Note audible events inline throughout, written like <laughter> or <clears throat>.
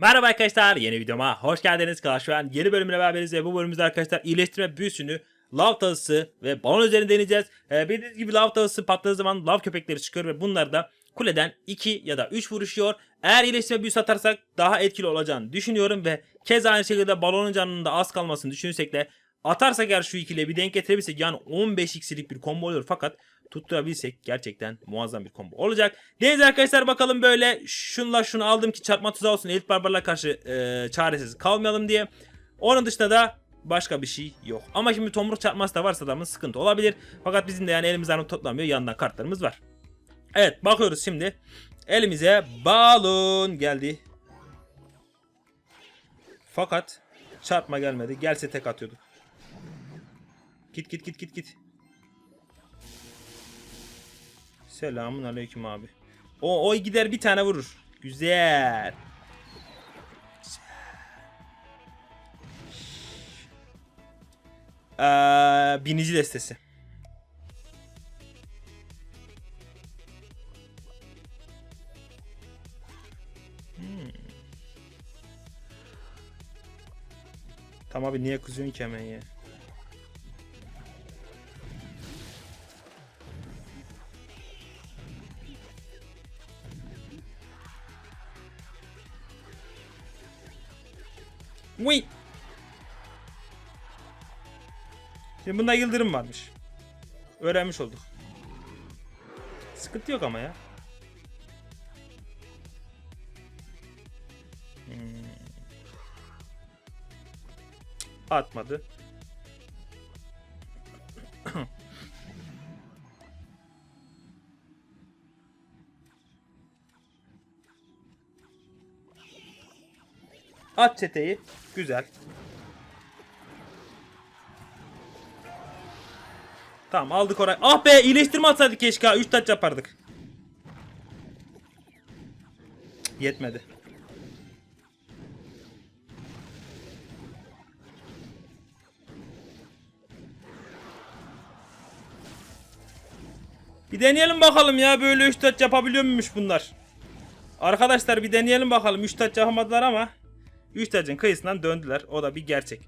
Merhaba arkadaşlar yeni videoma hoş geldiniz. Clash yeni bölümüne beraberiz ve bu bölümümüzde arkadaşlar iyileştirme büyüsünü lav tavası ve balon üzerinde deneyeceğiz. Ee, bildiğiniz gibi lav tavası patladığı zaman lav köpekleri çıkıyor ve bunlar da kuleden 2 ya da 3 vuruşuyor. Eğer iyileştirme büyüsü atarsak daha etkili olacağını düşünüyorum ve keza aynı şekilde balonun canının da az kalmasını düşünürsek de atarsak eğer şu ikiliye bir denk getirebilsek yani 15 x'lik bir combo olur fakat tutturabilsek gerçekten muazzam bir combo olacak. Deniz arkadaşlar bakalım böyle şunla şunu aldım ki çarpma tuzağı olsun elit barbarlara karşı e, çaresiz kalmayalım diye. Onun dışında da başka bir şey yok. Ama şimdi tomruk çarpması da varsa adamın sıkıntı olabilir. Fakat bizim de yani elimiz armut toplamıyor yandan kartlarımız var. Evet bakıyoruz şimdi. Elimize balon geldi. Fakat çarpma gelmedi. Gelse tek atıyorduk. Git git git git git. Selamun aleyküm abi. O o gider bir tane vurur. Güzel. Ee, binici destesi. Hmm. Tamam abi niye kızıyorsun ki? Uy. Şimdi bunda yıldırım varmış. Öğrenmiş olduk. Sıkıntı yok ama ya. Hmm. Atmadı. <clears throat> At çeteyi. Güzel. Tamam aldık orayı. Ah be iyileştirme atsaydık keşke. 3 taç yapardık. Yetmedi. Bir deneyelim bakalım ya böyle 3 taç yapabiliyor muymuş bunlar. Arkadaşlar bir deneyelim bakalım. 3 taç yapamadılar ama 3 tacın kıyısından döndüler. O da bir gerçek.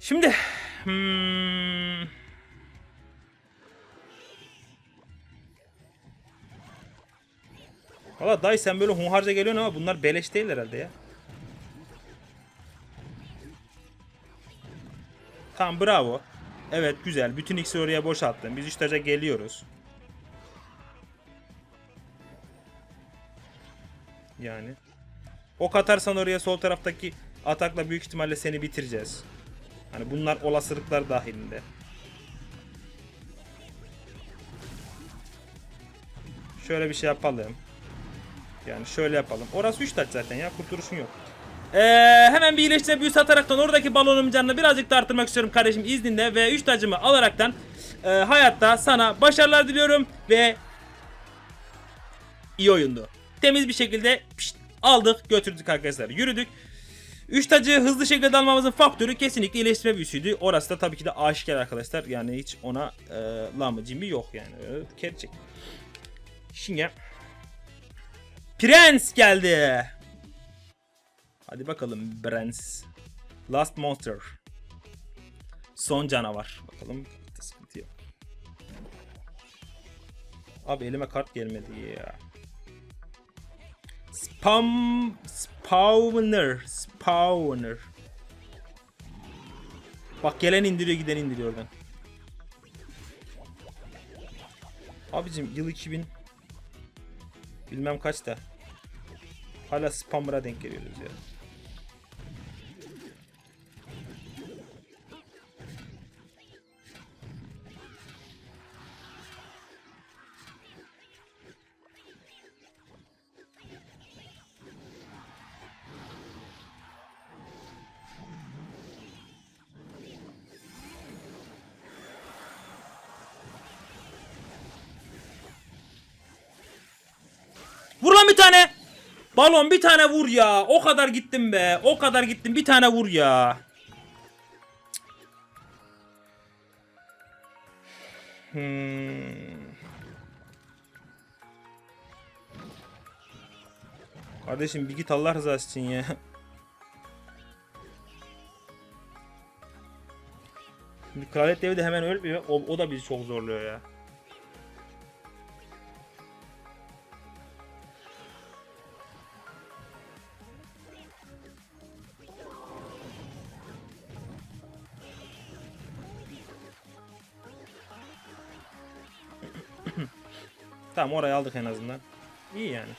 Şimdi hmm, Valla dayı sen böyle hunharca geliyorsun ama bunlar beleş değil herhalde ya. Tamam bravo. Evet güzel. Bütün X'i oraya boşalttın. Biz 3 taca geliyoruz. Yani. Ok atarsan oraya sol taraftaki atakla büyük ihtimalle seni bitireceğiz. Hani bunlar olasılıklar dahilinde. Şöyle bir şey yapalım. Yani şöyle yapalım. Orası 3 taç zaten ya kurtuluşun yok. Ee, hemen bir iyileştirme büyüsü ataraktan oradaki balonun canını birazcık da arttırmak istiyorum kardeşim izninle ve 3 tacımı alaraktan e, hayatta sana başarılar diliyorum ve iyi oyundu. Temiz bir şekilde pişt, aldık götürdük arkadaşlar yürüdük. 3 tacı hızlı şekilde almamızın faktörü kesinlikle iyileştirme büyüsüydü. Orası da tabii ki de aşikar arkadaşlar. Yani hiç ona e, lamba cimbi yok yani. Öyle Gerçek. Şimdi Prens geldi. Hadi bakalım Prens. Last Monster. Son canavar. Bakalım sıkıntı yok. Abi elime kart gelmedi ya. Spam Spawner Spawner Bak gelen indiriyor giden indiriyor oradan. Abicim yıl 2000 Bilmem kaçta. Hala spammer'a denk geliyoruz ya. Vur tane. Balon bir tane vur ya. O kadar gittim be. O kadar gittim. Bir tane vur ya. Hmm. Kardeşim bir git Allah rızası için ya. Şimdi Kraliyet Devi de hemen ölmüyor. O, o da bizi çok zorluyor ya. Tamam orayı aldık en azından. İyi yani.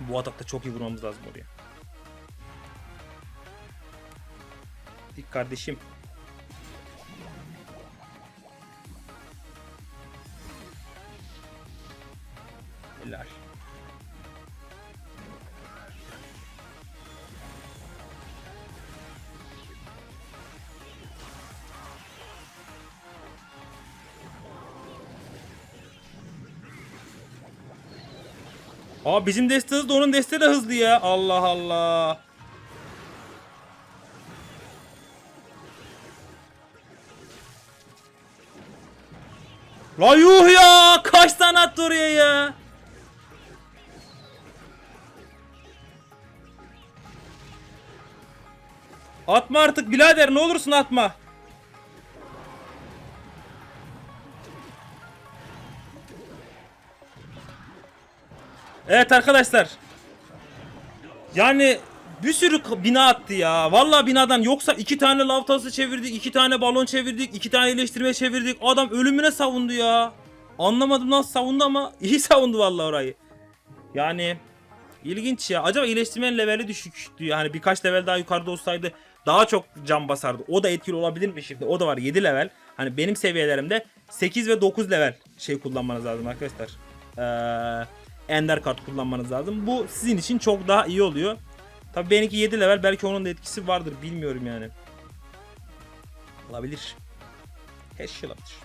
Bu atakta çok iyi vurmamız lazım oraya. Dik kardeşim. Aa bizim deste hızlı onun deste de hızlı ya. Allah Allah. La yuh ya. Kaç tane attı oraya ya. Atma artık birader ne olursun atma. Evet arkadaşlar. Yani bir sürü bina attı ya. Vallahi binadan yoksa iki tane lav tası çevirdik, iki tane balon çevirdik, iki tane iyileştirme çevirdik. Adam ölümüne savundu ya. Anlamadım nasıl savundu ama <laughs> iyi savundu vallahi orayı. Yani ilginç ya. Acaba iyileştirmenin leveli düşüktü. Yani birkaç level daha yukarıda olsaydı daha çok can basardı. O da etkili olabilir mi şimdi? O da var 7 level. Hani benim seviyelerimde 8 ve 9 level şey kullanmanız lazım arkadaşlar. Eee Ender kart kullanmanız lazım. Bu sizin için çok daha iyi oluyor. Tabii benimki 7 level belki onun da etkisi vardır bilmiyorum yani. Olabilir. Her şey olabilir.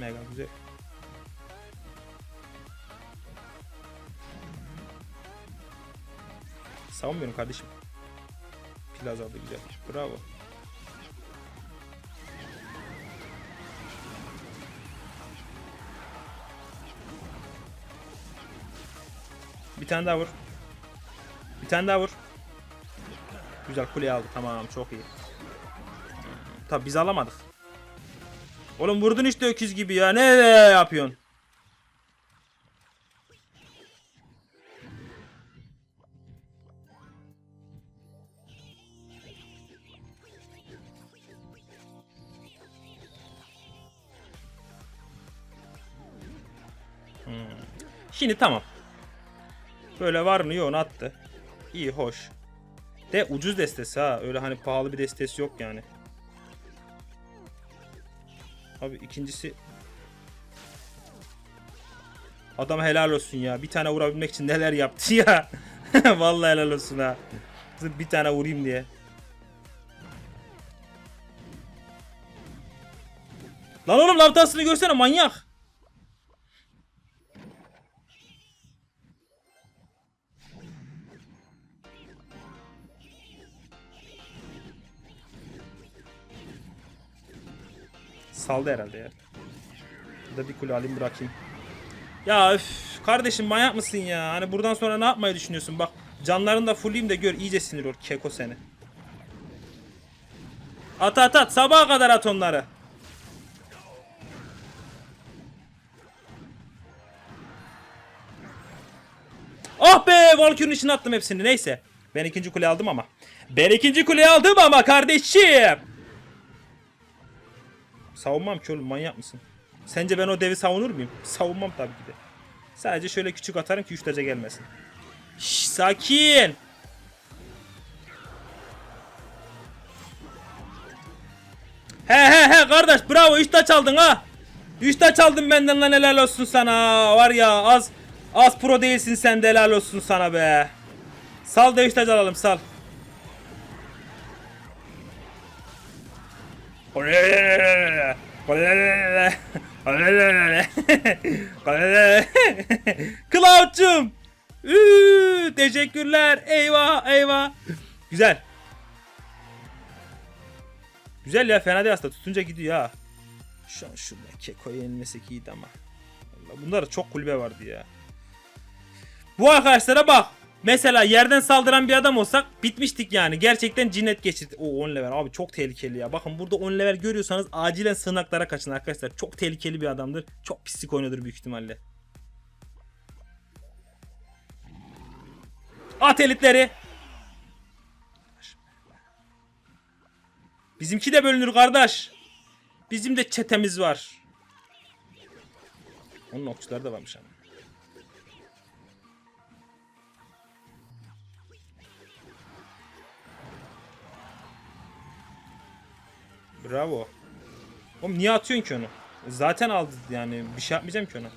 Mega güzel. Savunmuyorum kardeşim. Pil azaldı güzel. Bravo. Bir tane daha vur. Bir tane daha vur. Güzel kuleyi aldı. Tamam çok iyi. Tabi biz alamadık. Oğlum vurdun işte öküz gibi ya. Ne yapıyorsun? Hmm. Şimdi tamam. Böyle var mı yoğun attı. İyi hoş. De ucuz destesi ha. Öyle hani pahalı bir destesi yok yani. Abi ikincisi Adam helal olsun ya. Bir tane vurabilmek için neler yaptı ya. <laughs> Vallahi helal olsun ha. Bir tane vurayım diye. Lan oğlum lavtasını görsene manyak. Saldı herhalde ya. Burada bir kule alayım bırakayım. Ya üf, kardeşim manyak mısın ya? Hani buradan sonra ne yapmayı düşünüyorsun? Bak canlarını da fulleyim de gör iyice sinir ol keko seni. At at at sabaha kadar at onları. Ah be Valkyrie'nin içine attım hepsini neyse. Ben ikinci kule aldım ama. Ben ikinci kuleyi aldım ama kardeşim. Savunmam ki oğlum manyak mısın? Sence ben o devi savunur muyum? Savunmam tabii ki de. Sadece şöyle küçük atarım ki üç derece gelmesin. Şş, sakin. He he he kardeş bravo 3 taç aldın ha. 3 taç aldın benden lan helal olsun sana. Var ya az az pro değilsin sen de helal olsun sana be. Sal da 3 taç alalım sal. <laughs> Cloud'cum. Teşekkürler. Eyvah eyvah. Güzel. Güzel ya fena değil aslında tutunca gidiyor ha. Şu an şurada Keko'yu yenilmesek iyiydi ama. Bunlar çok kulübe vardı ya. Bu arkadaşlara bak. Mesela yerden saldıran bir adam olsak bitmiştik yani. Gerçekten cinnet geçirdi. O 10 level abi çok tehlikeli ya. Bakın burada 10 level görüyorsanız acilen sığınaklara kaçın arkadaşlar. Çok tehlikeli bir adamdır. Çok pislik oynuyordur büyük ihtimalle. At elitleri. Bizimki de bölünür kardeş. Bizim de çetemiz var. Onun okçuları da varmış ama. Bravo. Oğlum niye atıyorsun ki onu? Zaten aldı yani bir şey yapmayacağım ki ona.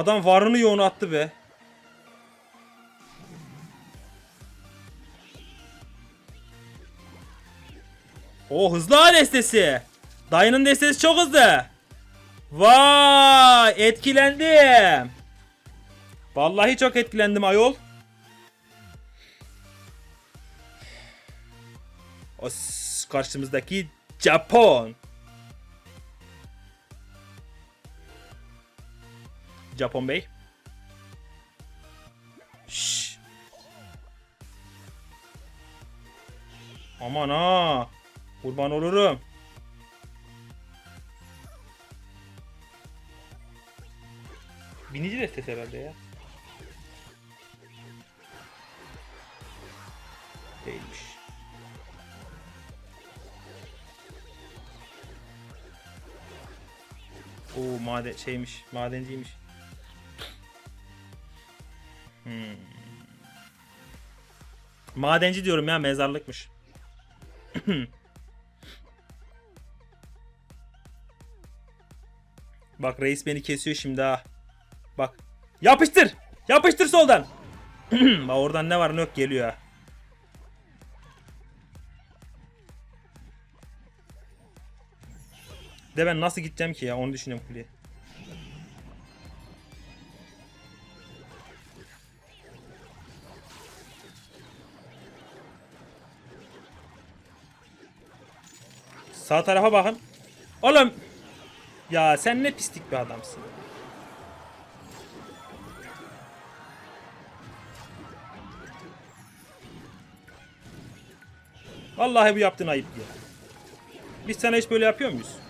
Adam varını yoğunu attı be. O hızlı ha destesi. Dayının destesi çok hızlı. Vay etkilendim. Vallahi çok etkilendim ayol. O karşımızdaki Japon. Japon Bey. Şşş. Aman ha. Kurban olurum. Binici destesi herhalde ya. Değilmiş. Oo maden şeymiş, madenciymiş. Hmm. Madenci diyorum ya mezarlıkmış. <clears throat> Bak reis beni kesiyor şimdi ha. Bak. Yapıştır. Yapıştır soldan. <clears throat> Bak oradan ne var ne yok geliyor ha. De ben nasıl gideceğim ki ya onu düşünüyorum kuleye. Sağ tarafa bakın. Oğlum. Ya sen ne pislik bir adamsın. Vallahi bu yaptığın ayıp ya. Biz sana hiç böyle yapıyor muyuz?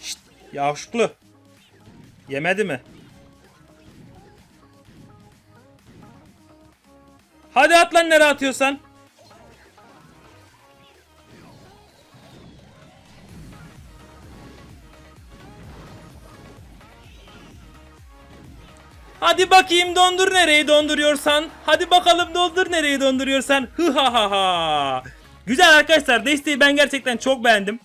Şşt, yavşuklu. Yemedi mi? Hadi at lan nereye atıyorsan. Hadi bakayım dondur nereyi donduruyorsan. Hadi bakalım dondur nereyi donduruyorsan. Hı ha ha ha. Güzel arkadaşlar desteği ben gerçekten çok beğendim.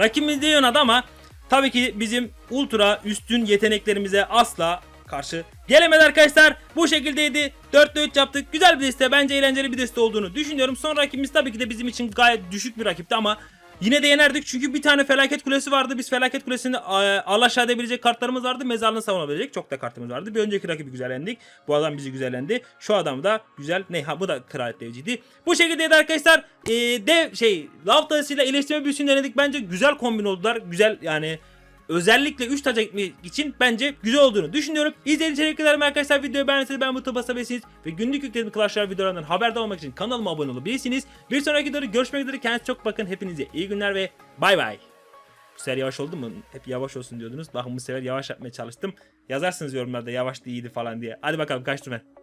Rakibimiz de Yonad ama tabii ki bizim ultra üstün yeteneklerimize asla karşı gelemedi arkadaşlar. Bu şekildeydi. 4'te 3 yaptık. Güzel bir deste. Bence eğlenceli bir deste olduğunu düşünüyorum. Son rakibimiz tabii ki de bizim için gayet düşük bir rakipti ama Yine de yenerdik çünkü bir tane felaket kulesi vardı. Biz felaket kulesini e, alaşağı edebilecek kartlarımız vardı. Mezarlığını savunabilecek çok da kartımız vardı. Bir önceki rakibi güzellendik. Bu adam bizi güzellendi. Şu adam da güzel. Ne ha bu da kraliyet devciydi. Bu şekildeydi arkadaşlar. E, dev şey lav tayısıyla iyileştirme büyüsünü denedik. Bence güzel kombin oldular. Güzel yani özellikle 3 taca gitmek için bence güzel olduğunu düşünüyorum. İzlediğiniz için teşekkür ederim arkadaşlar. Videoyu beğendiyseniz ben butona basabilirsiniz. Ve günlük yüklediğim Clash Royale videolarından haberdar olmak için kanalıma abone olabilirsiniz. Bir sonraki videoda görüşmek üzere. Kendinize çok bakın. Hepinize iyi günler ve bay bay. Bu sefer yavaş oldu mu? Hep yavaş olsun diyordunuz. Bakın bu sefer yavaş yapmaya çalıştım. Yazarsınız yorumlarda yavaş iyiydi falan diye. Hadi bakalım kaçtım ben.